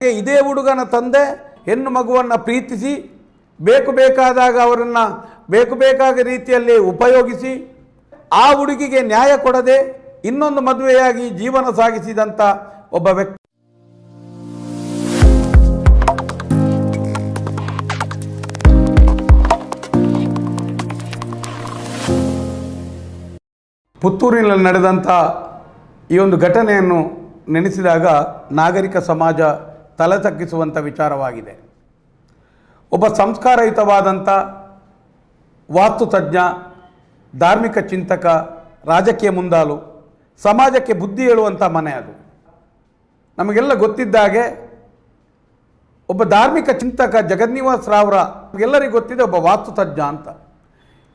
ಇದೇ ಹುಡುಗನ ತಂದೆ, ಹೆಣ್ಣು ಮಗುವನ್ನು ಪ್ರೀತಿಸಿ, ಬೇಕು ಬೇಕಾದಾಗ ಅವರನ್ನು ಬೇಕು ಬೇಕಾದ ರೀತಿಯಲ್ಲಿ ಉಪಯೋಗಿಸಿ, ಆ ಹುಡುಗಿಗೆ ನ್ಯಾಯ ಕೊಡದೆ ಇನ್ನೊಂದು ಮದುವೆಯಾಗಿ ಜೀವನ ಸಾಗಿಸಿದಂಥ ಒಬ್ಬ ವ್ಯಕ್ತಿ. ಪುತ್ತೂರಿನಲ್ಲಿ ನಡೆದಂಥ ಈ ಒಂದು ಘಟನೆಯನ್ನು ನೆನೆಸಿದಾಗ ನಾಗರಿಕ ಸಮಾಜ ತಲೆ ತಗ್ಗಿಸುವಂಥ ವಿಚಾರವಾಗಿದೆ. ಒಬ್ಬ ಸಂಸ್ಕಾರಯುತವಾದಂಥ ವಾಸ್ತುತಜ್ಞ ಧಾರ್ಮಿಕ ಚಿಂತಕ, ರಾಜಕೀಯ ಮುಂದಾಲು, ಸಮಾಜಕ್ಕೆ ಬುದ್ಧಿ ಹೇಳುವಂಥ ಮನೆ ಅದು. ನಮಗೆಲ್ಲ ಗೊತ್ತಿದ್ದಾಗೆ ಒಬ್ಬ ಧಾರ್ಮಿಕ ಚಿಂತಕ ಜಗನ್ನಿವಾಸ್ ರಾವ್ರ ಎಲ್ಲರಿಗೂ ಗೊತ್ತಿದೆ ಒಬ್ಬ ವಾಸ್ತುತಜ್ಞ ಅಂತ.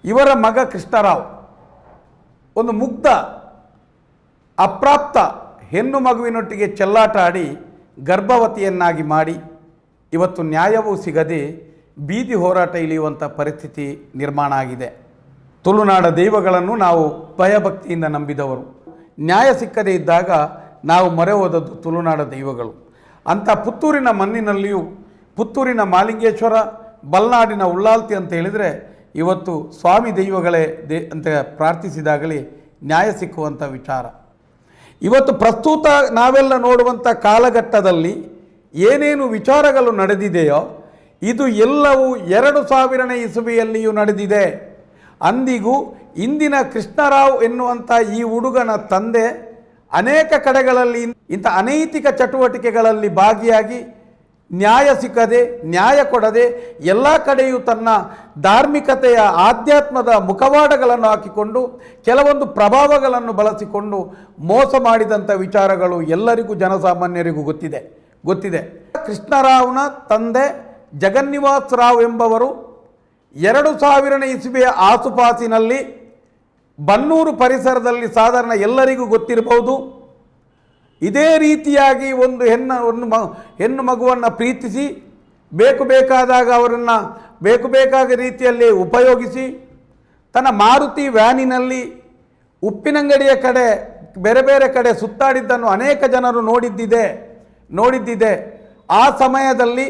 ಇವರ ಮಗ ಕೃಷ್ಣರಾವ್ ಒಂದು ಮುಗ್ಧ, ಅಪ್ರಾಪ್ತ ಹೆಣ್ಣು ಮಗುವಿನೊಟ್ಟಿಗೆ ಚೆಲ್ಲಾಟ ಆಡಿ ಗರ್ಭವತಿಯನ್ನಾಗಿ ಮಾಡಿ ಇವತ್ತು ನ್ಯಾಯವೂ ಸಿಗದೆ ಬೀದಿ ಹೋರಾಟ ಇಳಿಯುವಂಥ ಪರಿಸ್ಥಿತಿ ನಿರ್ಮಾಣ ಆಗಿದೆ. ತುಳುನಾಡ ದೈವಗಳನ್ನು ನಾವು ಭಯಭಕ್ತಿಯಿಂದ ನಂಬಿದವರು. ನ್ಯಾಯ ಸಿಕ್ಕದೇ ಇದ್ದಾಗ ನಾವು ಮೊರೆ ಹೋದದ್ದು ತುಳುನಾಡ ದೈವಗಳು. ಅಂಥ ಪುತ್ತೂರಿನ ಮಣ್ಣಿನಲ್ಲಿಯೂ ಪುತ್ತೂರಿನ ಮಾಲಿಂಗೇಶ್ವರ, ಬಲ್ನಾಡಿನ ಉಳ್ಳಾಲ್ತಿ ಅಂತ ಹೇಳಿದರೆ ಇವತ್ತು ಸ್ವಾಮಿ ದೈವಗಳೇ ದೇ ಅಂತ ಪ್ರಾರ್ಥಿಸಿದಾಗಲೇ ನ್ಯಾಯ ಸಿಕ್ಕುವಂಥ ವಿಚಾರ. ಇವತ್ತು ಪ್ರಸ್ತುತ ನಾವೆಲ್ಲ ನೋಡುವಂಥ ಕಾಲಘಟ್ಟದಲ್ಲಿ ಏನೇನು ವಿಚಾರಗಳು ನಡೆದಿದೆಯೋ, ಇದು ಎಲ್ಲವೂ ಎರಡು ಸಾವಿರನೇ ಇಸುವಿಯಲ್ಲಿಯೂ ನಡೆದಿದೆ. ಅಂದಿಗೂ ಇಂದಿನ ಕೃಷ್ಣರಾವ್ ಎನ್ನುವಂಥ ಈ ಹುಡುಗನ ತಂದೆ ಅನೇಕ ಕಡೆಗಳಲ್ಲಿ ಇಂಥ ಅನೈತಿಕ ಚಟುವಟಿಕೆಗಳಲ್ಲಿ ಭಾಗಿಯಾಗಿ ನ್ಯಾಯ ಸಿಕ್ಕದೆ, ನ್ಯಾಯ ಕೊಡದೆ ಎಲ್ಲ ಕಡೆಯೂ ತನ್ನ ಧಾರ್ಮಿಕತೆಯ ಆಧ್ಯಾತ್ಮದ ಮುಖವಾಡಗಳನ್ನು ಹಾಕಿಕೊಂಡು, ಕೆಲವೊಂದು ಪ್ರಭಾವಗಳನ್ನು ಬಳಸಿಕೊಂಡು ಮೋಸ ಮಾಡಿದಂಥ ವಿಚಾರಗಳು ಎಲ್ಲರಿಗೂ ಜನಸಾಮಾನ್ಯರಿಗೂ ಗೊತ್ತಿದೆ. ಗೊತ್ತಿದೆ. ಕೃಷ್ಣರಾವ್ನ ತಂದೆ ಜಗನ್ನಿವಾಸ್ ರಾವ್ ಎಂಬವರು ಎರಡು ಸಾವಿರನೇ ಇಸುವೆಯ ಆಸುಪಾಸಿನಲ್ಲಿ ಬನ್ನೂರು ಪರಿಸರದಲ್ಲಿ ಸಾಧಾರಣ ಎಲ್ಲರಿಗೂ ಗೊತ್ತಿರಬಹುದು. ಇದೇ ರೀತಿಯಾಗಿ ಒಂದು ಹೆಣ್ಣ, ಒಂದು ಹೆಣ್ಣು ಮಗುವನ್ನು ಪ್ರೀತಿಸಿ, ಬೇಕು ಬೇಕಾದಾಗ ಅವರನ್ನು ಬೇಕು ಬೇಕಾದ ರೀತಿಯಲ್ಲಿ ಉಪಯೋಗಿಸಿ, ತನ್ನ ಮಾರುತಿ ವ್ಯಾನಿನಲ್ಲಿ ಉಪ್ಪಿನಂಗಡಿಯ ಕಡೆ, ಬೇರೆ ಬೇರೆ ಕಡೆ ಸುತ್ತಾಡಿದ್ದನ್ನು ಅನೇಕ ಜನರು ನೋಡಿದ್ದಿದೆ ನೋಡಿದ್ದಿದೆ. ಆ ಸಮಯದಲ್ಲಿ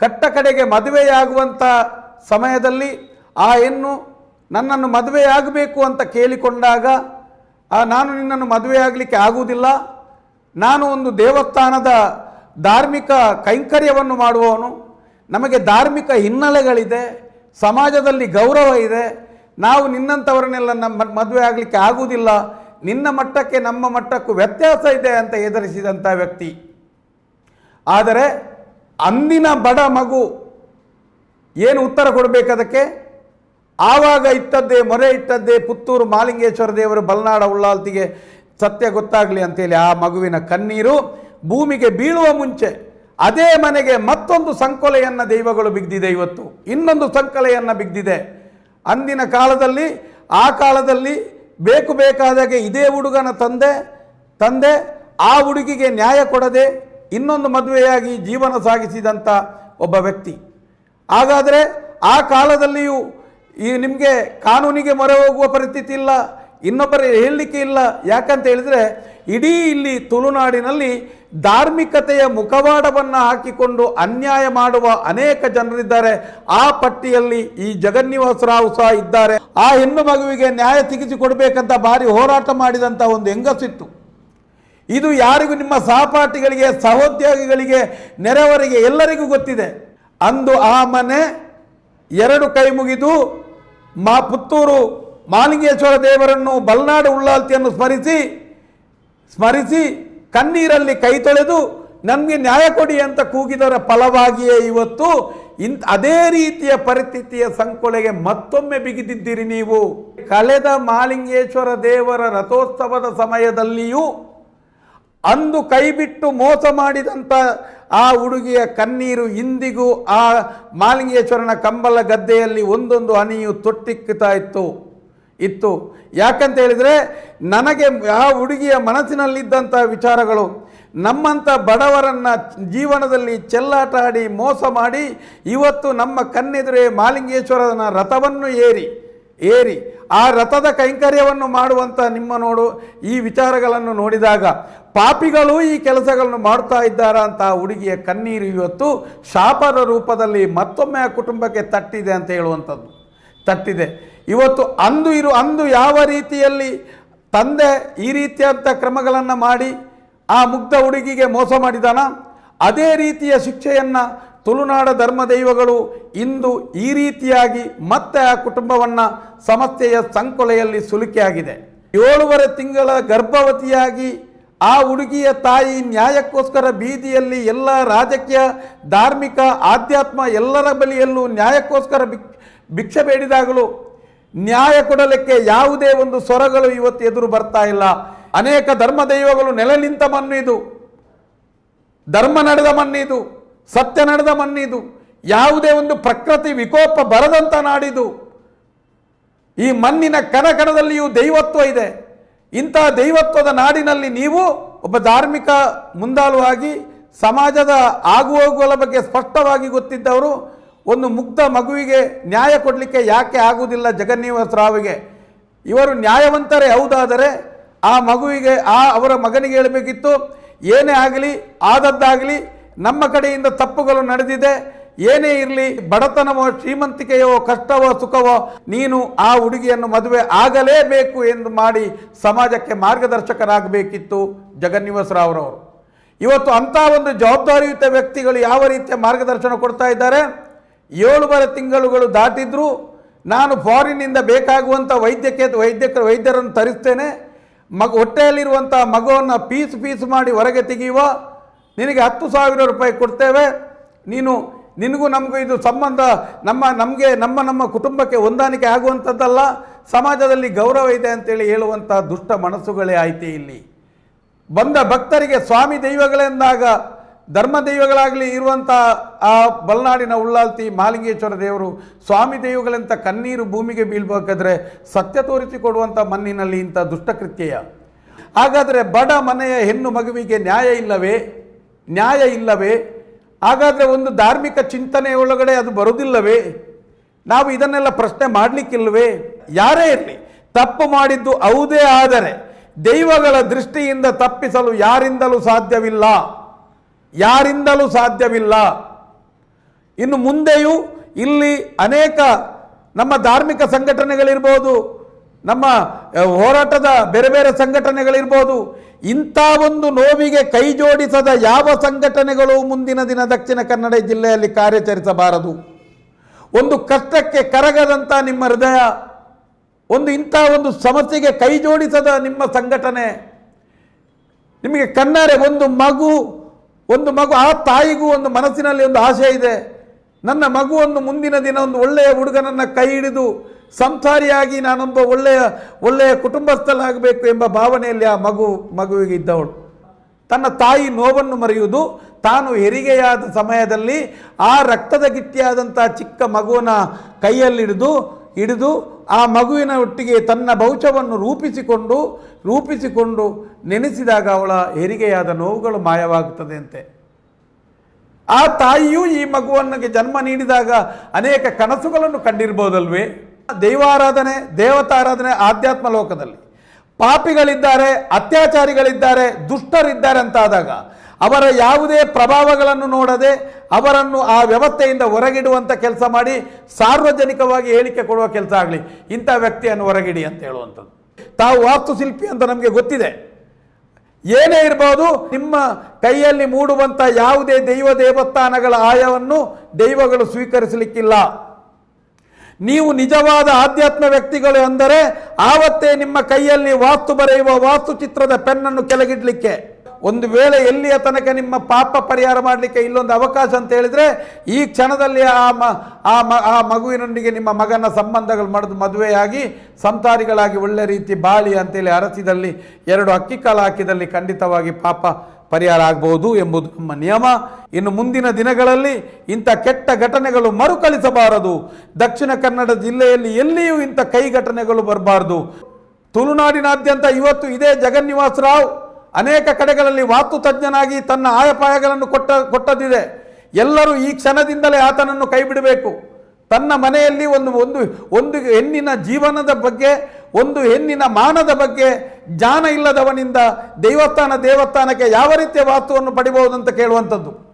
ಕಟ್ಟ ಕಡೆಗೆ ಮದುವೆಯಾಗುವಂಥ ಸಮಯದಲ್ಲಿ ಆ ಹೆಣ್ಣು ನನ್ನನ್ನು ಮದುವೆಯಾಗಬೇಕು ಅಂತ ಕೇಳಿಕೊಂಡಾಗ ನಾನು ನಿನ್ನನ್ನು ಮದುವೆಯಾಗಲಿಕ್ಕೆ ಆಗುವುದಿಲ್ಲ. ನಾನು ಒಂದು ದೇವಸ್ಥಾನದ ಧಾರ್ಮಿಕ ಕೈಂಕರ್ಯವನ್ನು ಮಾಡುವವನು. ನಮಗೆ ಧಾರ್ಮಿಕ ಹಿನ್ನೆಲೆಗಳಿದೆ. ಸಮಾಜದಲ್ಲಿ ಗೌರವ ಇದೆ. ನಾವು ನಿನ್ನಂಥವರನ್ನೆಲ್ಲ ನಮ್ಮ ಮದುವೆ ಆಗಲಿಕ್ಕೆ ಆಗುವುದಿಲ್ಲ. ನಿನ್ನ ಮಟ್ಟಕ್ಕೆ ನಮ್ಮ ಮಟ್ಟಕ್ಕೂ ವ್ಯತ್ಯಾಸ ಇದೆ ಅಂತ ಎದುರಿಸಿದಂಥ ವ್ಯಕ್ತಿ. ಆದರೆ ಅಂದಿನ ಬಡ ಮಗು ಏನು ಉತ್ತರ ಕೊಡಬೇಕದಕ್ಕೆ ಆವಾಗ ಇತ್ತದ್ದೇ ಮೊರೆ ಇಟ್ಟದ್ದೇ ಪುತ್ತೂರು ಮಾಲಿಂಗೇಶ್ವರ ದೇವರು ಬಲ್ನಾಡ ಉಳ್ಳಾಲ್ತಿಗೆ ಸತ್ಯ ಗೊತ್ತಾಗಲಿ ಅಂತೇಳಿ ಆ ಮಗುವಿನ ಕಣ್ಣೀರು ಭೂಮಿಗೆ ಬೀಳುವ ಮುಂಚೆ ಅದೇ ಮನೆಗೆ ಮತ್ತೊಂದು ಸಂಕೊಲೆಯನ್ನು ದೈವಗಳು ಬಿಗ್ದಿದೆ ಇವತ್ತು. ಇನ್ನೊಂದು ಸಂಕೊಲೆಯನ್ನು ಬಿಗ್ದಿದೆ. ಅಂದಿನ ಕಾಲದಲ್ಲಿ, ಆ ಕಾಲದಲ್ಲಿ ಬೇಕು ಬೇಕಾದಾಗೆ ಇದೇ ಹುಡುಗನ ತಂದೆ ತಂದೆ ಆ ಹುಡುಗಿಗೆ ನ್ಯಾಯ ಕೊಡದೆ ಇನ್ನೊಂದು ಮದುವೆಯಾಗಿ ಜೀವನ ಸಾಗಿಸಿದಂಥ ಒಬ್ಬ ವ್ಯಕ್ತಿ. ಹಾಗಾದರೆ ಆ ಕಾಲದಲ್ಲಿಯೂ ಈ ನಿಮಗೆ ಕಾನೂನಿಗೆ ಮೊರೆ ಹೋಗುವ ಪರಿಸ್ಥಿತಿ ಇಲ್ಲ. ಇನ್ನೊಬ್ಬರ ಹೇಳಲಿಕ್ಕೆ ಇಲ್ಲ. ಯಾಕಂತ ಹೇಳಿದರೆ, ಇಡೀ ಇಲ್ಲಿ ತುಳುನಾಡಿನಲ್ಲಿ ಧಾರ್ಮಿಕತೆಯ ಮುಖವಾಡವನ್ನು ಹಾಕಿಕೊಂಡು ಅನ್ಯಾಯ ಮಾಡುವ ಅನೇಕ ಜನರಿದ್ದಾರೆ. ಆ ಪಟ್ಟಿಯಲ್ಲಿ ಈ ಜಗನ್ನಿವಾಸರಾವ್ ಸಹ ಇದ್ದಾರೆ. ಆ ಹೆಣ್ಣು ಮಗುವಿಗೆ ನ್ಯಾಯ ತೆಗೆಸಿಕೊಡ್ಬೇಕಂತ ಭಾರಿ ಹೋರಾಟ ಮಾಡಿದಂಥ ಒಂದು ಹೆಂಗಸಿತ್ತು. ಇದು ಯಾರಿಗೂ ನಿಮ್ಮ ಸಹಪಾಠಿಗಳಿಗೆ, ಸಹೋದ್ಯೋಗಿಗಳಿಗೆ, ನೆರೆಯವರಿಗೆ ಎಲ್ಲರಿಗೂ ಗೊತ್ತಿದೆ. ಅಂದು ಆ ಮನೆ ಎರಡು ಕೈ ಮುಗಿದು ಮಾ ಪುತ್ತೂರು ಮಾಲಿಂಗೇಶ್ವರ ದೇವರನ್ನು ಬಲ್ನಾಡು ಉಳ್ಳಾಲ್ತಿಯನ್ನು ಸ್ಮರಿಸಿ ಸ್ಮರಿಸಿ ಕಣ್ಣೀರಲ್ಲಿ ಕೈ ತೊಳೆದು ನಮಗೆ ನ್ಯಾಯ ಕೊಡಿ ಅಂತ ಕೂಗಿದರ ಫಲವಾಗಿಯೇ ಇವತ್ತು ಇಂಥ ಅದೇ ರೀತಿಯ ಪರಿಸ್ಥಿತಿಯ ಸಂಕೊಳೆಗೆ ಮತ್ತೊಮ್ಮೆ ಬಿಗಿದಿದ್ದೀರಿ ನೀವು. ಕಳೆದ ಮಾಲಿಂಗೇಶ್ವರ ದೇವರ ರಥೋತ್ಸವದ ಸಮಯದಲ್ಲಿಯೂ ಅಂದು ಕೈಬಿಟ್ಟು ಮೋಸ ಮಾಡಿದಂಥ ಆ ಹುಡುಗಿಯ ಕಣ್ಣೀರು ಇಂದಿಗೂ ಆ ಮಾಲಿಂಗೇಶ್ವರನ ಕಂಬಲ ಗದ್ದೆಯಲ್ಲಿ ಒಂದೊಂದು ಹನಿಯು ತೊಟ್ಟಿಕ್ಕುತ್ತಾ ಇತ್ತು. ಇತ್ತು. ಯಾಕಂತ ಹೇಳಿದರೆ ನನಗೆ ಆ ಹುಡುಗಿಯ ಮನಸ್ಸಿನಲ್ಲಿದ್ದಂಥ ವಿಚಾರಗಳು, ನಮ್ಮಂಥ ಬಡವರನ್ನು ಜೀವನದಲ್ಲಿ ಚೆಲ್ಲಾಟ ಆಡಿ ಮೋಸ ಮಾಡಿ ಇವತ್ತು ನಮ್ಮ ಕಣ್ಣೆದುರೆ ಮಾಲಿಂಗೇಶ್ವರನ ರಥವನ್ನು ಏರಿ ಏರಿ, ಆ ರಥದ ಕೈಂಕರ್ಯವನ್ನು ಮಾಡುವಂಥ ನಿಮ್ಮ ನೋಡು, ಈ ವಿಚಾರಗಳನ್ನು ನೋಡಿದಾಗ ಪಾಪಿಗಳು ಈ ಕೆಲಸಗಳನ್ನು ಮಾಡ್ತಾ ಇದ್ದಾರಾ ಅಂತ ಹುಡುಗಿಯ ಕಣ್ಣೀರು ಇವತ್ತು ಶಾಪದ ರೂಪದಲ್ಲಿ ಮತ್ತೊಮ್ಮೆ ಆ ಕುಟುಂಬಕ್ಕೆ ತಟ್ಟಿದೆ ಅಂತ ಹೇಳುವಂಥದ್ದು, ತಟ್ಟಿದೆ. ಇವತ್ತು ಅಂದು ಇರು, ಅಂದು ಯಾವ ರೀತಿಯಲ್ಲಿ ತಂದೆ ಈ ರೀತಿಯಾದಂಥ ಕ್ರಮಗಳನ್ನು ಮಾಡಿ ಆ ಮುಗ್ಧ ಹುಡುಗಿಗೆ ಮೋಸ ಮಾಡಿದಾನ? ಅದೇ ರೀತಿಯ ಶಿಕ್ಷೆಯನ್ನು ತುಳುನಾಡ ಧರ್ಮ ದೈವಗಳು ಇಂದು ಈ ರೀತಿಯಾಗಿ ಮತ್ತೆ ಆ ಕುಟುಂಬವನ್ನು ಸಮಸ್ಯೆಯ ಸಂಕೊಲೆಯಲ್ಲಿ ಸುಲುಕಿಯಾಗಿದೆ ಏಳುವರೆ ತಿಂಗಳ ಗರ್ಭವತಿಯಾಗಿ ಆ ಹುಡುಗಿಯ ತಾಯಿ ನ್ಯಾಯಕ್ಕೋಸ್ಕರ ಬೀದಿಯಲ್ಲಿ ಎಲ್ಲ ರಾಜಕೀಯ, ಧಾರ್ಮಿಕ, ಆಧ್ಯಾತ್ಮ ಎಲ್ಲರ ಬಳಿಯಲ್ಲೂ ನ್ಯಾಯಕ್ಕೋಸ್ಕರ ಭಿಕ್, ಭಿಕ್ಷೆ ಬೇಡಿದಾಗಲೂ ನ್ಯಾಯ ಕೊಡಲಿಕ್ಕೆ ಯಾವುದೇ ಒಂದು ಸ್ವರಗಳು ಇವತ್ತು ಎದುರು ಬರ್ತಾ ಇಲ್ಲ. ಅನೇಕ ಧರ್ಮ ದೈವಗಳು ನೆಲೆ ನಿಂತ ಮಣ್ಣು ಇದು ಧರ್ಮ ನಡೆದ ಮಣ್ಣಿದು ಸತ್ಯ ನಡೆದ ಮಣ್ಣಿದು ಯಾವುದೇ ಒಂದು ಪ್ರಕೃತಿ ವಿಕೋಪ ಬರದಂತ ನಾಡಿದು. ಈ ಮಣ್ಣಿನ ಕಣ ಕಣದಲ್ಲಿಯೂ ದೈವತ್ವ ಇದೆ. ಇಂತಹ ದೈವತ್ವದ ನಾಡಿನಲ್ಲಿ ನೀವು ಒಬ್ಬ ಧಾರ್ಮಿಕ ಮುಂದಾಳುವಾಗಿ, ಸಮಾಜದ ಆಗುಹೋಗುಗಳ ಬಗ್ಗೆ ಸ್ಪಷ್ಟವಾಗಿ ಗೊತ್ತಿದ್ದವರು ಒಂದು ಮುಕ್ತ ಮಗುವಿಗೆ ನ್ಯಾಯ ಕೊಡಲಿಕ್ಕೆ ಯಾಕೆ ಆಗುವುದಿಲ್ಲ ಜಗನ್ನಿವಾಸ ರಾವಿಗೆ? ಇವರು ನ್ಯಾಯವಂತರೇ ಹೌದಾದರೆ ಆ ಮಗುವಿಗೆ, ಆ ಅವರ ಮಗನಿಗೆ ಹೇಳಬೇಕಿತ್ತು. ಏನೇ ಆಗಲಿ, ಆದದ್ದಾಗಲಿ ನಮ್ಮ ಕಡೆಯಿಂದ ತಪ್ಪುಗಳು ನಡೆದಿದೆ. ಏನೇ ಇರಲಿ, ಬಡತನವೋ, ಶ್ರೀಮಂತಿಕೆಯೋ, ಕಷ್ಟವೋ, ಸುಖವೋ, ನೀನು ಆ ಹುಡುಗಿಯನ್ನು ಮದುವೆ ಆಗಲೇಬೇಕು ಎಂದು ಮಾಡಿ ಸಮಾಜಕ್ಕೆ ಮಾರ್ಗದರ್ಶಕರಾಗಬೇಕಿತ್ತು ಜಗನ್ನಿವಾಸರಾವ್ರವರು ಇವತ್ತು ಅಂಥ ಒಂದು ಜವಾಬ್ದಾರಿಯುತ ವ್ಯಕ್ತಿಗಳು ಯಾವ ರೀತಿಯ ಮಾರ್ಗದರ್ಶನ ಕೊಡ್ತಾ ಇದ್ದಾರೆ? ಏಳುವರೆ ತಿಂಗಳುಗಳು ದಾಟಿದ್ರು ನಾನು ಫಾರಿನ್ನಿಂದ ಬೇಕಾಗುವಂಥ ವೈದ್ಯಕ್ಕೆ ವೈದ್ಯಕ ವೈದ್ಯರನ್ನು ತರಿಸ್ತೇನೆ. ಮಗು ಹೊಟ್ಟೆಯಲ್ಲಿರುವಂಥ ಮಗುವನ್ನು ಪೀಸ್ ಪೀಸ್ ಮಾಡಿ ಹೊರಗೆ ತೆಗೆಯುವ. ನಿನಗೆ ಹತ್ತು ಸಾವಿರ ರೂಪಾಯಿ ಕೊಡ್ತೇವೆ. ನೀನು, ನಿನಗೂ ನಮಗೂ ಇದು ಸಂಬಂಧ, ನಮ್ಮ, ನಮಗೆ, ನಮ್ಮ ನಮ್ಮ ಕುಟುಂಬಕ್ಕೆ ಹೊಂದಾಣಿಕೆ ಆಗುವಂಥದ್ದಲ್ಲ. ಸಮಾಜದಲ್ಲಿ ಗೌರವ ಇದೆ ಅಂತೇಳಿ ಹೇಳುವಂಥ ದುಷ್ಟ ಮನಸ್ಸುಗಳೇ ಆಯಿತು ಇಲ್ಲಿ. ಬಂದ ಭಕ್ತರಿಗೆ ಸ್ವಾಮಿ ದೈವಗಳೆಂದಾಗ ಧರ್ಮ ದೈವಗಳಾಗಲಿ ಇರುವಂಥ ಆ ಬಲ್ನಾಡಿನ ಉಳ್ಳಾಲ್ತಿ ಮಾಲಿಂಗೇಶ್ವರ ದೇವರು ಸ್ವಾಮಿ ದೈವಗಳಂತ ಕಣ್ಣೀರು ಭೂಮಿಗೆ ಬೀಳ್ಬೇಕಾದ್ರೆ ಸತ್ಯ ತೋರಿಸಿಕೊಡುವಂಥ ಮಣ್ಣಿನಲ್ಲಿ ಇಂಥ ದುಷ್ಟಕೃತ್ಯಯ. ಹಾಗಾದರೆ ಬಡ ಮನೆಯ ಹೆಣ್ಣು ಮಗುವಿಗೆ ನ್ಯಾಯ ಇಲ್ಲವೇ? ನ್ಯಾಯ ಇಲ್ಲವೇ? ಹಾಗಾದರೆ ಒಂದು ಧಾರ್ಮಿಕ ಚಿಂತನೆ ಒಳಗಡೆ ಅದು ಬರೋದಿಲ್ಲವೇ ನಾವು ಇದನ್ನೆಲ್ಲ ಪ್ರಶ್ನೆ ಮಾಡಲಿಕ್ಕಿಲ್ಲವೇ ಯಾರೇ ಇರಲಿ, ತಪ್ಪು ಮಾಡಿದ್ದು ಹೌದೇ ಆದರೆ ದೈವಗಳ ದೃಷ್ಟಿಯಿಂದ ತಪ್ಪಿಸಲು ಯಾರಿಂದಲೂ ಸಾಧ್ಯವಿಲ್ಲ. ಯಾರಿಂದಲೂ ಸಾಧ್ಯವಿಲ್ಲ. ಇನ್ನು ಮುಂದೆಯೂ ಇಲ್ಲಿ ಅನೇಕ ನಮ್ಮ ಧಾರ್ಮಿಕ ಸಂಘಟನೆಗಳಿರ್ಬೋದು, ನಮ್ಮ ಹೋರಾಟದ ಬೇರೆ ಬೇರೆ ಸಂಘಟನೆಗಳಿರ್ಬೋದು, ಇಂಥ ಒಂದು ನೋವಿಗೆ ಕೈ ಜೋಡಿಸದ ಯಾವ ಸಂಘಟನೆಗಳು ಮುಂದಿನ ದಿನ ದಕ್ಷಿಣ ಕನ್ನಡ ಜಿಲ್ಲೆಯಲ್ಲಿ ಕಾರ್ಯಾಚರಿಸಬಾರದು? ಒಂದು ಕಷ್ಟಕ್ಕೆ ಕರಗದಂಥ ನಿಮ್ಮ ಹೃದಯ, ಒಂದು ಇಂಥ ಒಂದು ಸಮಸ್ಯೆಗೆ ಕೈ ಜೋಡಿಸದ ನಿಮ್ಮ ಸಂಘಟನೆ, ನಿಮಗೆ ಕನ್ನಡ ಒಂದು ಮಗು ಒಂದು ಮಗು ಆ ತಾಯಿಗೂ ಒಂದು ಮನಸ್ಸಿನಲ್ಲಿ ಒಂದು ಆಸೆ ಇದೆ. ನನ್ನ ಮಗುವನ್ನು ಮುಂದಿನ ದಿನ ಒಂದು ಒಳ್ಳೆಯ ಹುಡುಗನನ್ನು ಕೈ ಹಿಡಿದು ಸಂಸಾರಿಯಾಗಿ ನಾನೊಬ್ಬ ಒಳ್ಳೆಯ ಒಳ್ಳೆಯ ಕುಟುಂಬಸ್ಥನಾಗಬೇಕು ಎಂಬ ಭಾವನೆಯಲ್ಲಿ ಆ ಮಗು, ಮಗುವಿಗೆ ಇದ್ದವಳು. ತನ್ನ ತಾಯಿ ನೋವನ್ನು ಮರೆಯುವುದು ತಾನು ಹೆರಿಗೆಯಾದ ಸಮಯದಲ್ಲಿ ಆ ರಕ್ತದ ಗಿಟ್ಟಿಯಾದಂಥ ಚಿಕ್ಕ ಮಗುವನ ಕೈಯಲ್ಲಿಡಿದು ಹಿಡಿದು ಆ ಮಗುವಿನ ಒಟ್ಟಿಗೆ ತನ್ನ ಭೌಚವನ್ನು ರೂಪಿಸಿಕೊಂಡು ರೂಪಿಸಿಕೊಂಡು ನೆನೆಸಿದಾಗ ಅವಳ ಹೆರಿಗೆಯಾದ ನೋವುಗಳು ಮಾಯವಾಗುತ್ತದೆ ಅಂತೆ ಆ ತಾಯಿಯು ಈ ಮಗುವನ್ನಿಗೆ ಜನ್ಮ ನೀಡಿದಾಗ ಅನೇಕ ಕನಸುಗಳನ್ನು ಕಂಡಿರ್ಬೋದಲ್ವೇ? ದೈವಾರಾಧನೆ, ದೇವತಾರಾಧನೆ ಆಧ್ಯಾತ್ಮ ಲೋಕದಲ್ಲಿ ಪಾಪಿಗಳಿದ್ದಾರೆ, ಅತ್ಯಾಚಾರಿಗಳಿದ್ದಾರೆ, ದುಷ್ಟರಿದ್ದಾರೆ ಅಂತಾದಾಗ ಅವರ ಯಾವುದೇ ಪ್ರಭಾವಗಳನ್ನು ನೋಡದೆ ಅವರನ್ನು ಆ ವ್ಯವಸ್ಥೆಯಿಂದ ಹೊರಗಿಡುವಂಥ ಕೆಲಸ ಮಾಡಿ ಸಾರ್ವಜನಿಕವಾಗಿ ಹೇಳಿಕೆ ಕೊಡುವ ಕೆಲಸ ಆಗಲಿ, ಇಂಥ ವ್ಯಕ್ತಿಯನ್ನು ಹೊರಗಿಡಿ ಅಂತ ಹೇಳುವಂಥದ್ದು. ತಾವು ವಾಸ್ತುಶಿಲ್ಪಿ ಅಂತ ನಮಗೆ ಗೊತ್ತಿದೆ. ಏನೇ ಇರ್ಬೋದು ನಿಮ್ಮ ಕೈಯಲ್ಲಿ ಮೂಡುವಂಥ ಯಾವುದೇ ದೈವ ದೇವಸ್ಥಾನಗಳ ಆಯವನ್ನು ದೈವಗಳು ಸ್ವೀಕರಿಸಲಿಕ್ಕಿಲ್ಲ. ನೀವು ನಿಜವಾದ ಆಧ್ಯಾತ್ಮ ವ್ಯಕ್ತಿಗಳು ಅಂದರೆ ಆವತ್ತೇ ನಿಮ್ಮ ಕೈಯಲ್ಲಿ ವಾಸ್ತು ಬರೆಯುವ ವಾಸ್ತು ಚಿತ್ರದ ಪೆನ್ನನ್ನು ಕೆಳಗಿಡ್ಲಿಕ್ಕೆ. ಒಂದು ವೇಳೆ ಎಲ್ಲಿಯ ತನಕ ನಿಮ್ಮ ಪಾಪ ಪರಿಹಾರ ಮಾಡಲಿಕ್ಕೆ ಇಲ್ಲೊಂದು ಅವಕಾಶ ಅಂತ ಹೇಳಿದರೆ, ಈ ಕ್ಷಣದಲ್ಲಿ ಆ ಮ ಆ ಮ, ಆ ಮಗುವಿನೊಂದಿಗೆ ನಿಮ್ಮ ಮಗನ ಸಂಬಂಧಗಳು ಮಾಡಿದು ಮದುವೆಯಾಗಿ ಸಂತಾರಿಗಳಾಗಿ ಒಳ್ಳೆ ರೀತಿ ಬಾಳಿ ಅಂತೇಳಿ ಅರಸಿದಲ್ಲಿ ಎರಡು ಅಕ್ಕಿ ಕಾಲ ಹಾಕಿದಲ್ಲಿ ಖಂಡಿತವಾಗಿ ಪಾಪ ಪರಿಹಾರ ಆಗಬಹುದು ಎಂಬುದು ನಮ್ಮ ನಿಯಮ. ಇನ್ನು ಮುಂದಿನ ದಿನಗಳಲ್ಲಿ ಇಂಥ ಕೆಟ್ಟ ಘಟನೆಗಳು ಮರುಕಳಿಸಬಾರದು. ದಕ್ಷಿಣ ಕನ್ನಡ ಜಿಲ್ಲೆಯಲ್ಲಿ ಎಲ್ಲಿಯೂ ಇಂಥ ಕೈ ಘಟನೆಗಳು ಬರಬಾರದು. ತುಳುನಾಡಿನಾದ್ಯಂತ ಇವತ್ತು ಇದೇ ಜಗನ್ನಿವಾಸ ರಾವ್ ಅನೇಕ ಕಡೆಗಳಲ್ಲಿ ವಾತು ತಜ್ಞನಾಗಿ ತನ್ನ ಆಯಪಾಯಗಳನ್ನು ಕೊಟ್ಟ ಕೊಟ್ಟದಿದೆ ಎಲ್ಲರೂ ಈ ಕ್ಷಣದಿಂದಲೇ ಆತನನ್ನು ಕೈಬಿಡಬೇಕು. ತನ್ನ ಮನೆಯಲ್ಲಿ ಒಂದು ಒಂದು ಒಂದು ಹೆಣ್ಣಿನ ಜೀವನದ ಬಗ್ಗೆ, ಒಂದು ಹೆಣ್ಣಿನ ಮಾನದ ಬಗ್ಗೆ ಜ್ಞಾನ ಇಲ್ಲದವನಿಂದ ದೇವಸ್ಥಾನ ದೇವಸ್ಥಾನಕ್ಕೆ ಯಾವ ರೀತಿಯ ವಾಸ್ತುವನ್ನು ಅಂತ ಕೇಳುವಂಥದ್ದು.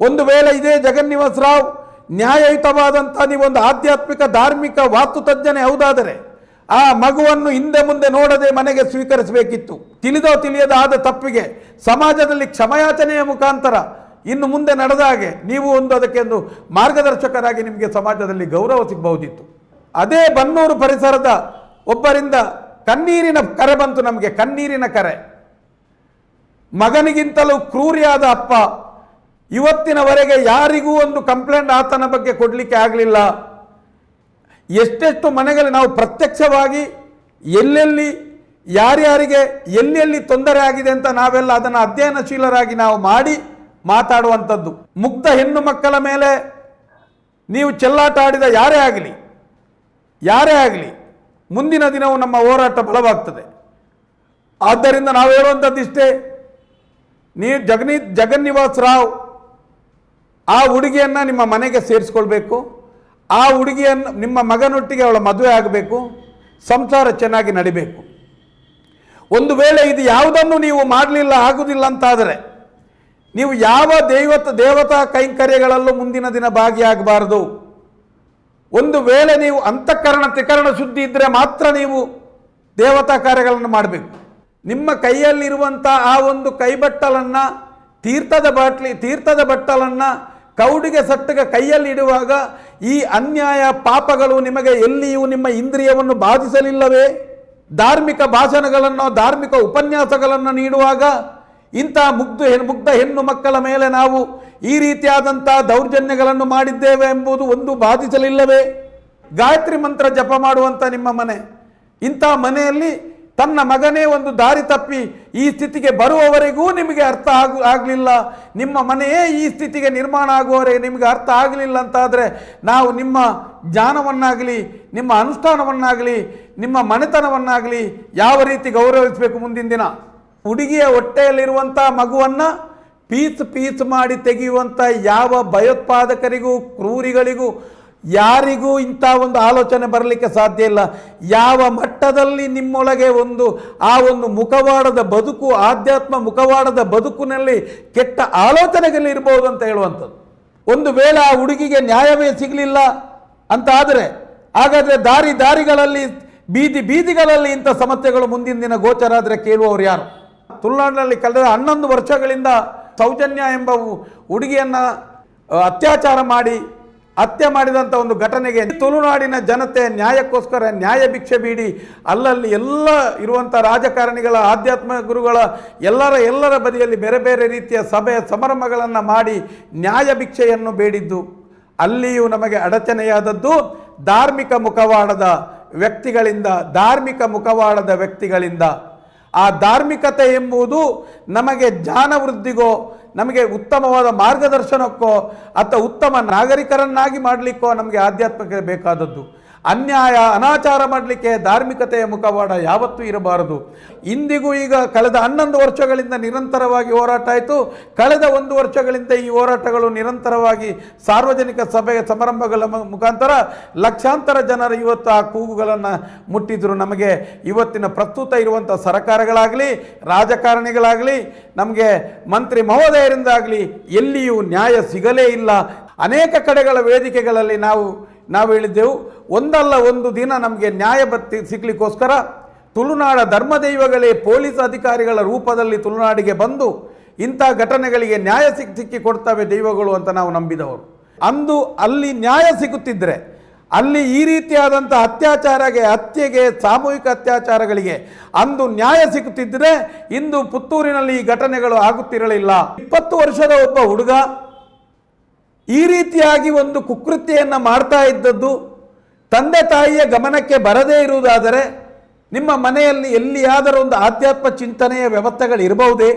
ಒಂದು ವೇಳೆ ಇದೇ ಜಗನ್ನಿವಾಸರಾವ್ ನ್ಯಾಯಯುತವಾದಂಥ ನೀವೊಂದು ಆಧ್ಯಾತ್ಮಿಕ, ಧಾರ್ಮಿಕ ವಾತು ತಜ್ಞನೇ ಹೌದಾದರೆ ಆ ಮಗುವನ್ನು ಹಿಂದೆ ಮುಂದೆ ನೋಡದೆ ಮನೆಗೆ ಸ್ವೀಕರಿಸಬೇಕಿತ್ತು. ತಿಳಿದೋ ತಿಳಿಯದ ಆದ ತಪ್ಪಿಗೆ ಸಮಾಜದಲ್ಲಿ ಕ್ಷಮಯಾಚನೆಯ ಮುಖಾಂತರ ಇನ್ನು ಮುಂದೆ ನಡೆದ ಹಾಗೆ ನೀವು ಒಂದು ಅದಕ್ಕೆ ಒಂದು ಮಾರ್ಗದರ್ಶಕರಾಗಿ ನಿಮಗೆ ಸಮಾಜದಲ್ಲಿ ಗೌರವ ಸಿಗಬಹುದಿತ್ತು. ಅದೇ ಬನ್ನೂರು ಪರಿಸರದ ಒಬ್ಬರಿಂದ ಕಣ್ಣೀರಿನ ಕರೆ ಬಂತು ನಮಗೆ, ಕಣ್ಣೀರಿನ ಕರೆ. ಮಗನಿಗಿಂತಲೂ ಕ್ರೂರಿಯಾದ ಅಪ್ಪ ಇವತ್ತಿನವರೆಗೆ ಯಾರಿಗೂ ಒಂದು ಕಂಪ್ಲೇಂಟ್ ಆತನ ಬಗ್ಗೆ ಕೊಡಲಿಕ್ಕೆ ಆಗಲಿಲ್ಲ. ಎಷ್ಟೆಷ್ಟು ಮನೆಗಳಲ್ಲಿ ನಾವು ಪ್ರತ್ಯಕ್ಷವಾಗಿ ಎಲ್ಲೆಲ್ಲಿ, ಯಾರ್ಯಾರಿಗೆ, ಎಲ್ಲೆಲ್ಲಿ ತೊಂದರೆ ಆಗಿದೆ ಅಂತ ನಾವೆಲ್ಲ ಅದನ್ನು ಅಧ್ಯಯನಶೀಲರಾಗಿ ನಾವು ಮಾಡಿ ಮಾತಾಡುವಂಥದ್ದು. ಮುಗ್ಧ ಹೆಣ್ಣು ಮಕ್ಕಳ ಮೇಲೆ ನೀವು ಚೆಲ್ಲಾಟ ಆಡಿದ ಯಾರೇ ಆಗಲಿ ಯಾರೇ ಆಗಲಿ, ಮುಂದಿನ ದಿನವೂ ನಮ್ಮ ಹೋರಾಟ ಬಲವಾಗ್ತದೆ. ಆದ್ದರಿಂದ ನಾವು ಹೇಳುವಂಥದ್ದಿಷ್ಟೇ ನೀವು ಜಗನಿ ಜಗನ್ನಿವಾಸ್ ರಾವ್ ಆ ಹುಡುಗಿಯನ್ನು ನಿಮ್ಮ ಮನೆಗೆ ಸೇರಿಸ್ಕೊಳ್ಬೇಕು. ಆ ಹುಡುಗಿಯನ್ನು ನಿಮ್ಮ ಮಗನೊಟ್ಟಿಗೆ ಅವಳ ಮದುವೆ ಆಗಬೇಕು, ಸಂಸಾರ ಚೆನ್ನಾಗಿ ನಡಿಬೇಕು. ಒಂದು ವೇಳೆ ಇದು ಯಾವುದನ್ನು ನೀವು ಮಾಡಲಿಲ್ಲ ಆಗುವುದಿಲ್ಲ ಅಂತಾದರೆ, ನೀವು ಯಾವ ದೈವತ, ದೇವತಾ ಕೈಂಕರ್ಯಗಳಲ್ಲೂ ಮುಂದಿನ ದಿನ ಭಾಗಿಯಾಗಬಾರದು. ಒಂದು ವೇಳೆ ನೀವು ಅಂತಃಕರಣ, ತ್ರಿಕರಣ ಶುದ್ಧಿ ಇದ್ದರೆ ಮಾತ್ರ ನೀವು ದೇವತಾ ಕಾರ್ಯಗಳನ್ನು ಮಾಡಬೇಕು. ನಿಮ್ಮ ಕೈಯಲ್ಲಿರುವಂಥ ಆ ಒಂದು ಕೈಬಟ್ಟಲನ್ನು, ತೀರ್ಥದ ಬಾಟ್ಲಿ, ತೀರ್ಥದ ಬಟ್ಟಲನ್ನು, ಕೌಡಿಗೆ ಸಟ್ಟಗ ಕೈಯಲ್ಲಿ ಇಡುವಾಗ ಈ ಅನ್ಯಾಯ ಪಾಪಗಳು ನಿಮಗೆ ಎಲ್ಲಿಯೂ ನಿಮ್ಮ ಇಂದ್ರಿಯವನ್ನು ಬಾಧಿಸಲಿಲ್ಲವೇ? ಧಾರ್ಮಿಕ ಭಾಷಣಗಳನ್ನು, ಧಾರ್ಮಿಕ ಉಪನ್ಯಾಸಗಳನ್ನು ನೀಡುವಾಗ ಇಂಥ ಮುಗ್ಧ ಹೆಣ್ಣು ಮುಗ್ಧ ಹೆಣ್ಣು ಮಕ್ಕಳ ಮೇಲೆ ನಾವು ಈ ರೀತಿಯಾದಂಥ ದೌರ್ಜನ್ಯಗಳನ್ನು ಮಾಡಿದ್ದೇವೆ ಎಂಬುದು ಒಂದು ಬಾಧಿಸಲಿಲ್ಲವೇ? ಗಾಯತ್ರಿ ಮಂತ್ರ ಜಪ ಮಾಡುವಂಥ ನಿಮ್ಮ ಮನೆ. ಇಂಥ ಮನೆಯಲ್ಲಿ ತನ್ನ ಮಗನೇ ಒಂದು ದಾರಿ ತಪ್ಪಿ ಈ ಸ್ಥಿತಿಗೆ ಬರುವವರೆಗೂ ನಿಮಗೆ ಅರ್ಥ ಆಗು ಆಗಲಿಲ್ಲ. ನಿಮ್ಮ ಮನೆಯೇ ಈ ಸ್ಥಿತಿಗೆ ನಿರ್ಮಾಣ ಆಗುವವರೆಗೆ ನಿಮಗೆ ಅರ್ಥ ಆಗಲಿಲ್ಲ ಅಂತಾದರೆ ನಾವು ನಿಮ್ಮ ಜ್ಞಾನವನ್ನಾಗಲಿ, ನಿಮ್ಮ ಅನುಷ್ಠಾನವನ್ನಾಗಲಿ, ನಿಮ್ಮ ಮನೆತನವನ್ನಾಗಲಿ ಯಾವ ರೀತಿ ಗೌರವಿಸಬೇಕು ಮುಂದಿನ ದಿನ? ಹುಡುಗಿಯ ಹೊಟ್ಟೆಯಲ್ಲಿರುವಂಥ ಮಗುವನ್ನು ಪೀಸ್ ಪೀಸ್ ಮಾಡಿ ತೆಗೆಯುವಂಥ ಯಾವ ಭಯೋತ್ಪಾದಕರಿಗೂ, ಕ್ರೂರಿಗಳಿಗೂ ಯಾರಿಗೂ ಇಂಥ ಒಂದು ಆಲೋಚನೆ ಬರಲಿಕ್ಕೆ ಸಾಧ್ಯ ಇಲ್ಲ. ಯಾವ ಮಟ್ಟದಲ್ಲಿ ನಿಮ್ಮೊಳಗೆ ಒಂದು ಆ ಒಂದು ಮುಖವಾಡದ ಬದುಕು, ಆಧ್ಯಾತ್ಮ ಮುಖವಾಡದ ಬದುಕಿನಲ್ಲಿ ಕೆಟ್ಟ ಆಲೋಚನೆಗಳಿರ್ಬೋದು ಅಂತ ಹೇಳುವಂಥದ್ದು. ಒಂದು ವೇಳೆ ಆ ಹುಡುಗಿಗೆ ನ್ಯಾಯವೇ ಸಿಗಲಿಲ್ಲ ಅಂತ ಆದರೆ ಹಾಗಾದರೆ ದಾರಿ ದಾರಿಗಳಲ್ಲಿ, ಬೀದಿ ಬೀದಿಗಳಲ್ಲಿ ಇಂಥ ಸಮಸ್ಯೆಗಳು ಮುಂದಿನ ದಿನ ಗೋಚರ ಆದರೆ ಕೇಳುವವರು ಯಾರು? ತುಳುನಾಡಿನಲ್ಲಿ ಕಳೆದ ಹನ್ನೊಂದು ವರ್ಷಗಳಿಂದ ಸೌಜನ್ಯ ಎಂಬ ಹುಡುಗಿಯನ್ನು, ಅತ್ಯಾಚಾರ ಮಾಡಿ ಹತ್ಯೆ ಮಾಡಿದಂಥ ಒಂದು ಘಟನೆಗೆ ತುಳುನಾಡಿನ ಜನತೆ ನ್ಯಾಯಕ್ಕೋಸ್ಕರ ನ್ಯಾಯ ಭಿಕ್ಷೆ ಬೀಡಿ, ಅಲ್ಲಲ್ಲಿ ಎಲ್ಲ ಇರುವಂಥ ರಾಜಕಾರಣಿಗಳ, ಆಧ್ಯಾತ್ಮ ಗುರುಗಳ, ಎಲ್ಲರ ಎಲ್ಲರ ಬದಿಯಲ್ಲಿ ಬೇರೆ ಬೇರೆ ರೀತಿಯ ಸಭೆ, ಸಮಾರಂಭಗಳನ್ನು ಮಾಡಿ ನ್ಯಾಯ ಭಿಕ್ಷೆಯನ್ನು ಬೇಡಿದ್ದು. ಅಲ್ಲಿಯೂ ನಮಗೆ ಅಡಚಣೆಯಾದದ್ದು ಧಾರ್ಮಿಕ ಮುಖವಾಡದ ವ್ಯಕ್ತಿಗಳಿಂದ, ಧಾರ್ಮಿಕ ಮುಖವಾಡದ ವ್ಯಕ್ತಿಗಳಿಂದ. ಆ ಧಾರ್ಮಿಕತೆ ಎಂಬುದು ನಮಗೆ ಜ್ಞಾನ ವೃದ್ಧಿಗೋ ನಮಗೆ ಉತ್ತಮವಾದ ಮಾರ್ಗದರ್ಶನಕ್ಕೋ ಅಥವಾ ಉತ್ತಮ ನಾಗರಿಕರನ್ನಾಗಿ ಮಾಡಲಿಕ್ಕೋ ನಮಗೆ ಆಧ್ಯಾತ್ಮಕ್ಕೆ ಬೇಕಾದದ್ದು. ಅನ್ಯಾಯ, ಅನಾಚಾರ ಮಾಡಲಿಕ್ಕೆ ಧಾರ್ಮಿಕತೆಯ ಮುಖವಾಡ ಯಾವತ್ತೂ ಇರಬಾರದು. ಇಂದಿಗೂ ಈಗ ಕಳೆದ ಹನ್ನೊಂದು ವರ್ಷಗಳಿಂದ ನಿರಂತರವಾಗಿ ಹೋರಾಟ ಆಯಿತು. ಕಳೆದ ಒಂದು ವರ್ಷಗಳಿಂದ ಈ ಹೋರಾಟಗಳು ನಿರಂತರವಾಗಿ ಸಾರ್ವಜನಿಕ ಸಭೆಯ ಸಮಾರಂಭಗಳ ಮುಖಾಂತರ ಲಕ್ಷಾಂತರ ಜನರು ಇವತ್ತು ಆ ಕೂಗುಗಳನ್ನು ಮುಟ್ಟಿದ್ರು. ನಮಗೆ ಇವತ್ತಿನ ಪ್ರಸ್ತುತ ಇರುವಂಥ ಸರಕಾರಗಳಾಗಲಿ, ರಾಜಕಾರಣಿಗಳಾಗಲಿ, ನಮಗೆ ಮಂತ್ರಿ ಮಹೋದಯರಿಂದಾಗಲಿ ಎಲ್ಲಿಯೂ ನ್ಯಾಯ ಸಿಗಲೇ ಇಲ್ಲ. ಅನೇಕ ಕಡೆಗಳ ವೇದಿಕೆಗಳಲ್ಲಿ ನಾವು ನಾವು ಹೇಳಿದ್ದೆವು, ಒಂದಲ್ಲ ಒಂದು ದಿನ ನಮಗೆ ನ್ಯಾಯ ಬತ್ತಿ ಸಿಗ್ಲಿಕ್ಕೋಸ್ಕರ ತುಳುನಾಡ ಧರ್ಮದೈವಗಳೇ ಪೊಲೀಸ್ ಅಧಿಕಾರಿಗಳ ರೂಪದಲ್ಲಿ ತುಳುನಾಡಿಗೆ ಬಂದು ಇಂಥ ಘಟನೆಗಳಿಗೆ ನ್ಯಾಯ ಸಿಕ್ಕಿ ಸಿಕ್ಕಿ ಕೊಡ್ತವೆ ದೈವಗಳು ಅಂತ ನಾವು ನಂಬಿದವರು. ಅಂದು ಅಲ್ಲಿ ನ್ಯಾಯ ಸಿಗುತ್ತಿದ್ದರೆ ಅಲ್ಲಿ ಈ ರೀತಿಯಾದಂಥ ಅತ್ಯಾಚಾರಗೆ, ಹತ್ಯೆಗೆ, ಸಾಮೂಹಿಕ ಅತ್ಯಾಚಾರಗಳಿಗೆ ಅಂದು ನ್ಯಾಯ ಸಿಗುತ್ತಿದ್ದರೆ ಇಂದು ಪುತ್ತೂರಿನಲ್ಲಿ ಈ ಘಟನೆಗಳು ಆಗುತ್ತಿರಲಿಲ್ಲ. ಇಪ್ಪತ್ತು ವರ್ಷದ ಒಬ್ಬ ಹುಡುಗ ಈ ರೀತಿಯಾಗಿ ಒಂದು ಕುಕೃತ್ಯೆಯನ್ನು ಮಾಡ್ತಾ ಇದ್ದದ್ದು ತಂದೆ ತಾಯಿಯ ಗಮನಕ್ಕೆ ಬರದೇ ಇರುವುದಾದರೆ ನಿಮ್ಮ ಮನೆಯಲ್ಲಿ ಎಲ್ಲಿಯಾದರೂ ಒಂದು ಆಧ್ಯಾತ್ಮ ಚಿಂತನೆಯ ವ್ಯವಸ್ಥೆಗಳು ಇರಬಹುದೇ